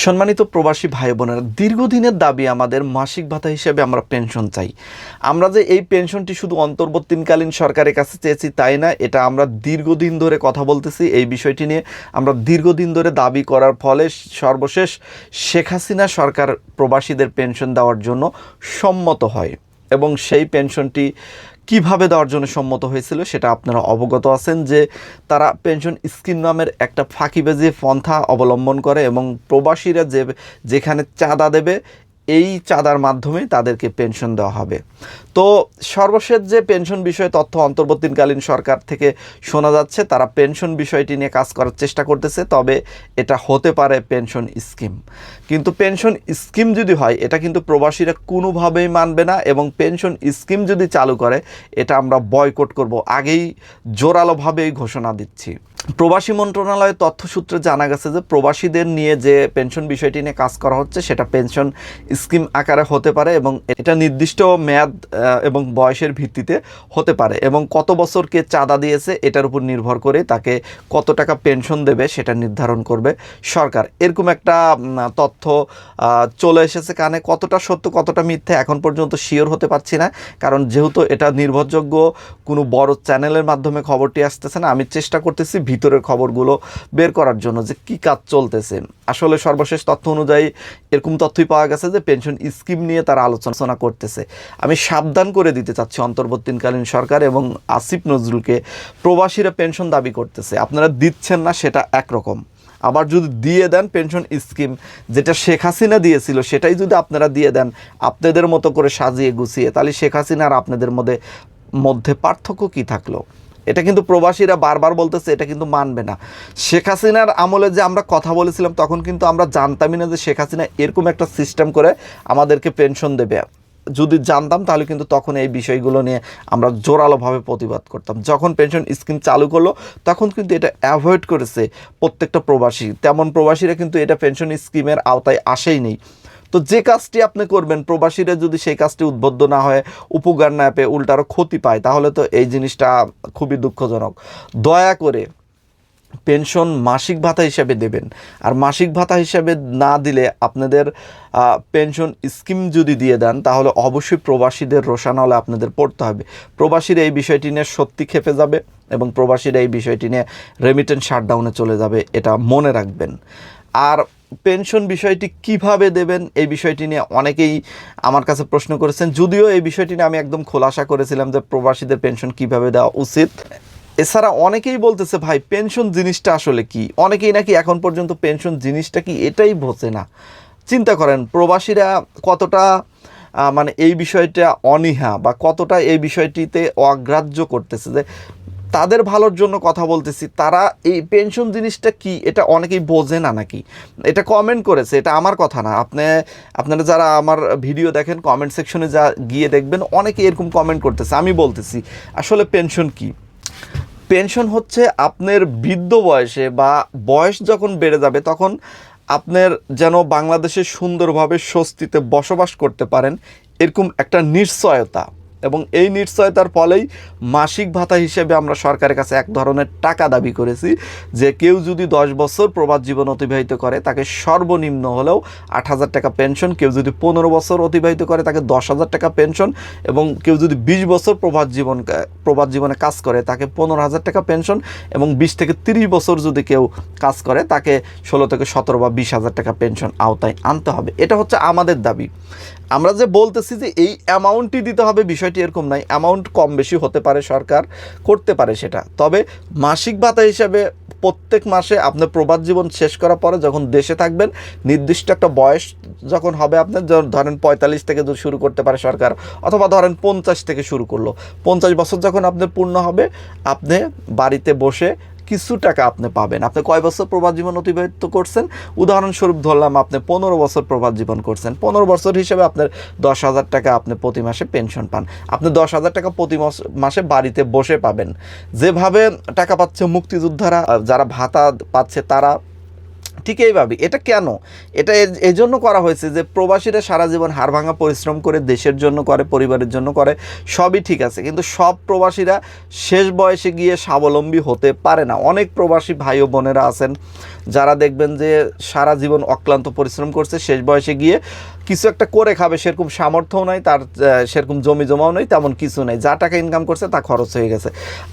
সম্মানিত প্রবাসী ভাই বোনেরা দীর্ঘদিনের দাবি আমাদের মাসিক ভাতা হিসেবে আমরা পেনশন চাই। আমরা যে এই পেনশনটি শুধু অন্তর্বর্তীকালীন সরকারের কাছে চেয়েছি তাই না, এটা আমরা দীর্ঘদিন ধরে কথা বলতেছি। এই বিষয়টি নিয়ে আমরা দীর্ঘদিন ধরে দাবি করার ফলে সর্বশেষ শেখ হাসিনা সরকার প্রবাসীদের পেনশন দেওয়ার জন্য সম্মত হয় এবং সেই পেনশনটি কীভাবে দেওয়ার জন্য সম্মত হয়েছিল সেটা আপনারা অবগত আছেন যে তারা পেনশন স্কিম নামের একটা ফাঁকিবাজি পন্থা অবলম্বন করে এবং প্রবাসীরা যে যেখানে চাঁদা দেবে এই চাঁদার মাধ্যমে তাদেরকে পেনশন দেওয়া হবে। তো সর্বশেষ যে পেনশন বিষয়ে তথ্য অন্তর্বর্তীকালীন সরকার থেকে শোনা যাচ্ছে, তারা পেনশন বিষয়টি নিয়ে কাজ করার চেষ্টা করতেছে, তবে এটা হতে পারে পেনশন স্কিম। কিন্তু পেনশন স্কিম যদি হয়, এটা কিন্তু প্রবাসীরা কোনোভাবেই মানবে না এবং পেনশন স্কিম যদি চালু করে, এটা আমরা বয়কট করব। আগেই জোরালোভাবে এই ঘোষণা দিচ্ছি। প্রবাসী মন্ত্রণালয়ের তথ্যসূত্রে জানা গেছে যে প্রবাসীদের নিয়ে যে পেনশন বিষয়টি নিয়ে কাজ করা হচ্ছে, সেটা পেনশন স্কিম আকারে হতে পারে এবং এটা নির্দিষ্ট মেয়াদ এবং বয়সের ভিত্তিতে হতে পারে এবং কত বছর কে চাঁদা দিয়েছে এটার উপর নির্ভর করে তাকে কত টাকা পেনশন দেবে সেটা নির্ধারণ করবে সরকার। এরকম একটা তথ্য চলে এসেছে কানে। কতটা সত্য, কতটা মিথ্যা এখন পর্যন্ত শিওর হতে পারছি না, কারণ যেহেতু এটা নির্ভরযোগ্য কোনো বড় চ্যানেলের মাধ্যমে খবরটি আসতেছে না, আমি চেষ্টা করতেছি ভিতরের খবরগুলো বের করার জন্য যে কি কাজ চলতেছে। আসলে সর্বশেষ তথ্য অনুযায়ী এরকম তথ্যই পাওয়া গেছে যে পেনশন স্কিম নিয়ে তারা আলোচনা করতেছে। আমি সাবধান করে দিতে চাচ্ছি অন্তর্বর্তীকালীন সরকার এবং আসিফ নজরুলকে। প্রবাসীরা পেনশন দাবি করতেছে। আপনারা দিচ্ছেন না, সেটা একরকম। আবার যদি দিয়ে দেন পেনশন স্কিম, যেটা শেখ হাসিনা দিয়েছিল, সেটাই যদি আপনারা দিয়ে দেন, আপনাদের মতো করে সাজিয়ে গুছিয়ে, তাহলে শেখ হাসিনা আর আপনাদের মধ্যে মধ্যে পার্থক্য কি থাকল? এটা কিন্তু প্রবাসীরা বারবার বলতেছে, এটা কিন্তু মানবে না। শেখ হাসিনার আমলে যে আমরা কথা বলেছিলাম, তখন কিন্তু আমরা জানতামই না যে শেখ হাসিনা এরকম একটা সিস্টেম করে আমাদেরকে পেনশন দেবে। যদি জানতাম, তাহলে কিন্তু তখন এই বিষয়গুলো নিয়ে আমরা জোরালোভাবে প্রতিবাদ করতাম। যখন পেনশন স্কিম চালু করল, তখন কিন্তু এটা অ্যাভয়েড করেছে প্রত্যেকটা প্রবাসী। তেমন প্রবাসীরা কিন্তু এটা পেনশন স্কিমের আওতায় আসেই নেই। তো যে কাজটি আপনি করবেন, প্রবাসীরা যদি সেই কাজটি উদ্বুদ্ধ না হয়, উপকার না পেয়ে উল্টারও ক্ষতি পায়, তাহলে তো এই জিনিসটা খুবই দুঃখজনক। দয়া করে পেনশন মাসিক ভাতা হিসাবে দেবেন। আর মাসিক ভাতা হিসাবে না দিলে আপনাদের পেনশন স্কিম যদি দিয়ে দেন, তাহলে অবশ্যই প্রবাসীদের রোশানলে আপনাদের পড়তে হবে। প্রবাসীরা এই বিষয়টি নিয়ে সত্যি খেপে যাবে এবং প্রবাসীরা এই বিষয়টি নিয়ে রেমিটেন্স শাটডাউনে চলে যাবে, এটা মনে রাখবেন। আর পেনশন বিষয়টি কীভাবে দেবেন এই বিষয়টি নিয়ে অনেকেই আমার কাছে প্রশ্ন করেছেন। যদিও এই বিষয়টি নিয়ে আমি একদম খোলাসা করেছিলাম যে প্রবাসীদের পেনশন কীভাবে দেওয়া উচিত। এছাড়া অনেকেই বলতেছে, ভাই, পেনশন জিনিসটা আসলে কি? অনেকেই নাকি এখন পর্যন্ত পেনশন জিনিসটা কি এটাই বোঝে না। চিন্তা করেন, প্রবাসীরা কতটা মানে এই বিষয়টা অনীহা বা কতটা এই বিষয়টিতে অগ্রাহ্য করতেছে যে তাদের ভালোর জন্য কথা বলতেছি, তারা এই পেনশন জিনিসটা কি, এটা অনেকেই বোঝে না নাকি? এটা কমেন্ট করেছে, এটা আমার কথা না। আপনি, আপনারা যারা আমার ভিডিও দেখেন কমেন্ট সেকশনে যা গিয়ে দেখবেন অনেকে এরকম কমেন্ট করতেছে। আমি বলতেছি, আসলে পেনশন কি? পেনশন হচ্ছে আপনার বৃদ্ধ বয়সে বা বয়স যখন বেড়ে যাবে, তখন আপনার যেন বাংলাদেশে সুন্দরভাবে স্বস্তিতে বসবাস করতে পারেন, এরকম একটা নিশ্চয়তা। এবং এই নিশ্চয়তার ফলেই মাসিক ভাতা হিসেবে আমরা সরকারের কাছে এক ধরনের টাকা দাবি করেছি যে কেউ যদি দশ বছর প্রবাদ জীবন অতিবাহিত করে, তাকে সর্বনিম্ন হলেও আট হাজার টাকা পেনশন, কেউ যদি পনেরো বছর অতিবাহিত করে, তাকে দশ হাজার টাকা পেনশন এবং কেউ যদি বিশ বছর প্রবাদ জীবন প্রবাদ জীবনে কাজ করে, তাকে পনেরো হাজার টাকা পেনশন এবং বিশ থেকে তিরিশ বছর যদি কেউ কাজ করে, তাকে ষোলো থেকে সতেরো বা বিশ হাজার টাকা পেনশন আওতায় আনতে হবে। এটা হচ্ছে আমাদের দাবি। আমরা যে বলতেছি যে এই অ্যামাউন্টই দিতে হবে, বিষয়টি এরকম নাই অ্যামাউন্ট কম বেশি হতে পারে, সরকার করতে পারে সেটা। তবে মাসিক ভাতা হিসাবে প্রত্যেক মাসে আপনার প্রবাদ জীবন শেষ করার পরে যখন দেশে থাকবেন, নির্দিষ্ট একটা বয়স যখন হবে আপনার ধরেন পঁয়তাল্লিশ থেকে শুরু করতে পারে সরকার, অথবা ধরেন পঞ্চাশ থেকে শুরু করল। পঞ্চাশ বছর যখন আপনার পূর্ণ হবে, আপনি বাড়িতে বসে কিছু টাকা আপনি পাবেন। আপনি কয় বছর প্রবাদ জীবন অতিবাহিত করছেন? উদাহরণস্বরূপ ধরলাম, আপনি পনেরো বছর প্রবাদ জীবন করছেন। পনেরো বছর হিসেবে আপনার দশ হাজার টাকা আপনি প্রতি মাসে পেনশন পান। আপনি দশ হাজার টাকা প্রতি মাসে বাড়িতে বসে পাবেন। যেভাবে টাকা পাচ্ছে মুক্তিযোদ্ধারা যারা ভাতা পাচ্ছে তারা ঠিক এইভাবে। এটা কেন? এটা এই জন্য করা হয়েছে যে প্রবাসীরা সারা জীবন হাড় ভাঙা পরিশ্রম করে দেশের জন্য করে, পরিবারের জন্য করে, সবই ঠিক আছে। কিন্তু সব প্রবাসীরা শেষ বয়সে গিয়ে স্বাবলম্বী হতে পারে না। অনেক প্রবাসী ভাই ও বোনেরা আছেন যারা দেখবেন যে সারা জীবন অক্লান্ত পরিশ্রম করছে, শেষ বয়সে গিয়ে কিছু একটা করে খাবে, সেরকম সামর্থ্যও নাই, তার সেরকম জমি জমাও নেই, তেমন কিছু নেই। যা টাকা ইনকাম করছে তা খরচ হয়ে গেছে।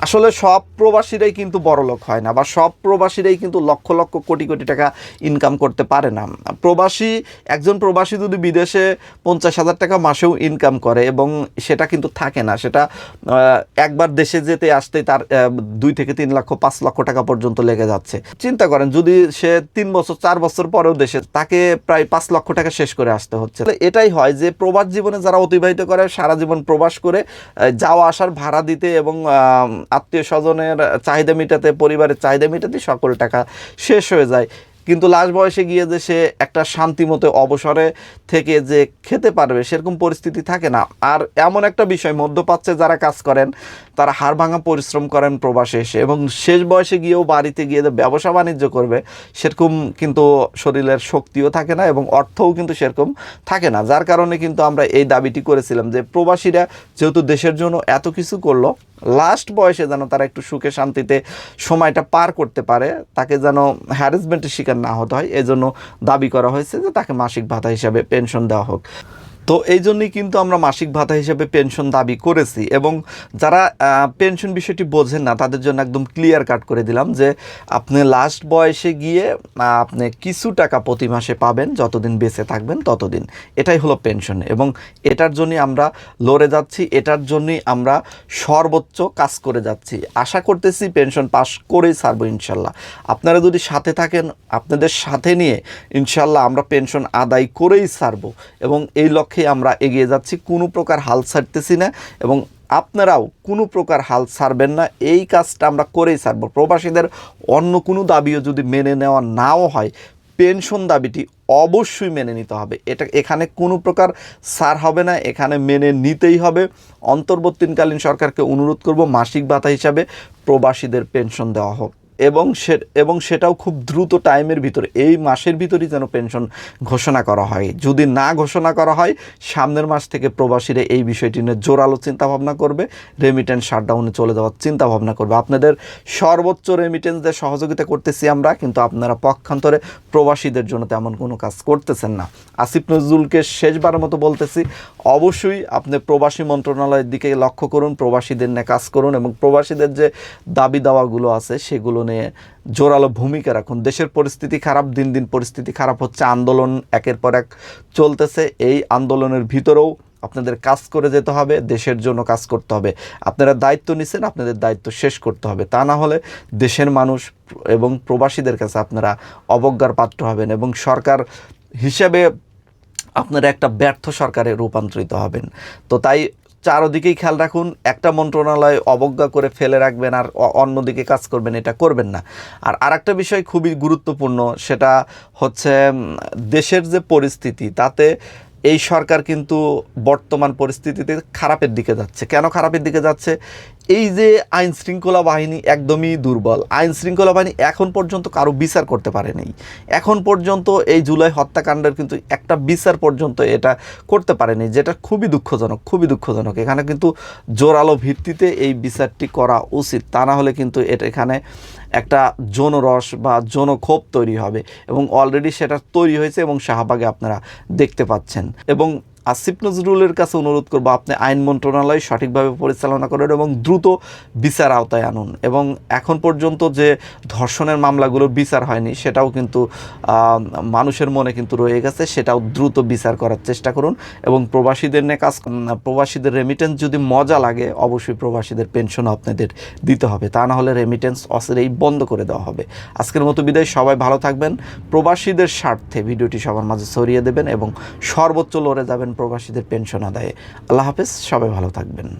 আসলে সব প্রবাসীরাই কিন্তু বড় লোক হয় না, বা সব প্রবাসীরাই কিন্তু লক্ষ লক্ষ কোটি কোটি টাকা ইনকাম করতে পারে না। প্রবাসী, একজন প্রবাসী যদি বিদেশে পঞ্চাশ হাজার টাকা মাসেও ইনকাম করে এবং সেটা কিন্তু থাকে না, সেটা একবার দেশে যেতে আসতে তার দুই থেকে তিন লক্ষ, পাঁচ লক্ষ টাকা পর্যন্ত লেগে যাচ্ছে। চিন্তা করেন, যদি সে তিন বছর, চার বছর পরেও দেশে, তাকে প্রায় পাঁচ লক্ষ টাকা শেষ করে আসতে হচ্ছে। এটাই হয় যে প্রবাস জীবনে যারা অতিবাহিত করে, সারা জীবন প্রবাস করে যাওয়া আসার ভাড়া দিতে এবং আত্মীয় স্বজনের চাহিদা মেটাতে, পরিবারের চাহিদা মেটাতে সকল টাকা শেষ হয়ে যায়। কিন্তু লাস্ট বয়সে গিয়ে যে সে একটা শান্তিমতো অবসরে থেকে যে খেতে পারবে, সেরকম পরিস্থিতি থাকে না। আর এমন একটা বিষয় মধ্যপ্রাচ্যে যারা কাজ করেন, তারা হাড় ভাঙা পরিশ্রম করেন প্রবাসে এসে এবং শেষ বয়সে গিয়েও বাড়িতে গিয়ে যে ব্যবসা বাণিজ্য করবে, সেরকম কিন্তু শরীরের শক্তিও থাকে না এবং অর্থও কিন্তু সেরকম থাকে না। যার কারণে কিন্তু আমরা এই দাবিটি করেছিলাম যে প্রবাসীরা যেহেতু দেশের জন্য এত কিছু করল, লাস্ট বয়সে যেন তারা একটু সুখে শান্তিতে সময়টা পার করতে পারে, তাকে যেন হ্যারাসমেন্টের শিকার না হতে হয়। এজন্য দাবি করা হয়েছে যে তাকে মাসিক ভাতা হিসাবে পেনশন দেওয়া হোক। তো এই জন্যই কিন্তু আমরা মাসিক ভাতা হিসেবে পেনশন দাবি করেছি এবং যারা পেনশন বিষয়টি বোঝেন না, তাদের জন্য একদম ক্লিয়ার কাট করে দিলাম যে আপনি লাস্ট বয়সে গিয়ে আপনি কিছু টাকা প্রতি মাসে পাবেন, যতদিন বেঁচে থাকবেন ততদিন। এটাই হলো পেনশন এবং এটার জন্যই আমরা লড়ে যাচ্ছি, এটার জন্যই আমরা সর্বোচ্চ কাজ করে যাচ্ছি। আশা করতেছি পেনশন পাস করেই ছাড়বো ইনশাল্লাহ। আপনারা যদি সাথে থাকেন, আপনাদের সাথে নিয়ে ইনশাল্লাহ আমরা পেনশন আদায় করেই ছাড়বো এবং এই লক্ষ্যে আমরা এগিয়ে যাচ্ছি, কোনো প্রকার হাল ছাড়তেছি না এবং আপনারাও কোনো প্রকার হাল ছাড়বেন না। এই কাজটা আমরা করেই ছাড়বো। প্রবাসীদের অন্য কোনো দাবিও যদি মেনে নেওয়া নাও হয়, পেনশন দাবিটি অবশ্যই মেনে নিতে হবে। এটা এখানে কোনো প্রকার সার হবে না, এখানে মেনে নিতেই হবে। অন্তর্বর্তীকালীন সরকারকে অনুরোধ করব, মাসিক ভাতা হিসাবে প্রবাসীদের পেনশন দেওয়া হোক। এবং সে, এবং সেটাও খুব দ্রুত টাইমের ভিতরে, এই মাসের ভিতরেই যেন পেনশন ঘোষণা করা হয়। যদি না ঘোষণা করা হয়, সামনের মাস থেকে প্রবাসীরা এই বিষয়টি নিয়ে জোরালো চিন্তাভাবনা করবে রেমিটেন্স শাটডাউনে চলে যাওয়ার চিন্তাভাবনা করবে। আপনাদের সর্বোচ্চ রেমিটেন্স দিয়ে সহযোগিতা করতেছি আমরা, কিন্তু আপনারা পক্ষান্তরে প্রবাসীদের জন্য তেমন কোনো কাজ করতেছেন না। আসিফ নজরুলকে শেষবারের মতো বলতেছি, অবশ্যই আপনি প্রবাসী মন্ত্রণালয়ের দিকে লক্ষ্য করুন, প্রবাসীদের নিয়ে কাজ করুন এবং প্রবাসীদের যে দাবি দাওয়াগুলো আছে, সেগুলো নিয়ে জোরালো ভূমিকা রাখুন। দেশের পরিস্থিতি খারাপ, দিন দিন পরিস্থিতি খারাপ হচ্ছে, আন্দোলন একের পর এক চলতেছে। এই আন্দোলনের ভিতরেও আপনাদের কাজ করে যেতে হবে, দেশের জন্য কাজ করতে হবে। আপনারা দায়িত্ব নিছেন, আপনাদের দায়িত্ব শেষ করতে হবে। তা না হলে দেশের মানুষ এবং প্রবাসীদের কাছে আপনারা অবজ্ঞার পাত্র হবেন এবং সরকার হিসেবে আপনারা একটা ব্যর্থ সরকারে রূপান্তরিত হবেন। তো তাই চারোদিকেই খেয়াল রাখুন, একটা মন্ত্রণালয় অবজ্ঞা করে ফেলে রাখবেন আর অন্যদিকে কাজ করবেন, এটা করবেন না। আর আরেকটা বিষয় খুবই গুরুত্বপূর্ণ, সেটা হচ্ছে দেশের যে পরিস্থিতি, তাতে এই সরকার কিন্তু বর্তমান পরিস্থিতিতে খারাপের দিকে যাচ্ছে। কেন খারাপের দিকে যাচ্ছে? এই যে আইন শৃঙ্খলা বাহিনী একদমই দুর্বল। আইন শৃঙ্খলা বাহিনী এখন পর্যন্ত কারও বিচার করতে পারেনি এখন পর্যন্ত এই জুলাই হত্যাকাণ্ডের কিন্তু একটা বিচার পর্যন্ত এটা করতে পারেনি যেটা খুবই দুঃখজনক খুবই দুঃখজনক। এখানে কিন্তু জোরালো ভিত্তিতে এই বিচারটি করা উচিত। তা না হলে কিন্তু এটা এখানে একটা জনরস বা যৌন জনক্ষোভ তৈরি হবে এবং অলরেডি সেটা তৈরি হয়েছে এবং শাহবাগে আপনারা দেখতে পাচ্ছেন। এবং আসিফ নজরুলের কাছে অনুরোধ করব, আপনি আইন মন্ত্রণালয় সঠিকভাবে পরিচালনা করেন এবং দ্রুত বিচার আওতায় আনুন। এবং এখন পর্যন্ত যে ধর্ষণের মামলাগুলোর বিচার হয়নি, সেটাও কিন্তু মানুষের মনে কিন্তু রয়ে গেছে, সেটাও দ্রুত বিচার করার চেষ্টা করুন। এবং প্রবাসীদের নিয়ে কাজ প্রবাসীদের রেমিটেন্স যদি মজা লাগে, অবশ্যই প্রবাসীদের পেনশনও আপনাদের দিতে হবে। তা না হলে রেমিটেন্স অসিরেই বন্ধ করে দেওয়া হবে। আজকের মতো বিদায়। সবাই ভালো থাকবেন। প্রবাসীদের স্বার্থে ভিডিওটি সবার মাঝে ছড়িয়ে দেবেন এবং সর্বোচ্চ লড়ে যাবেন প্রবাসীদের পেনশন আদায়ে। আল্লাহ হাফেজ সবাই ভালো থাকবেন।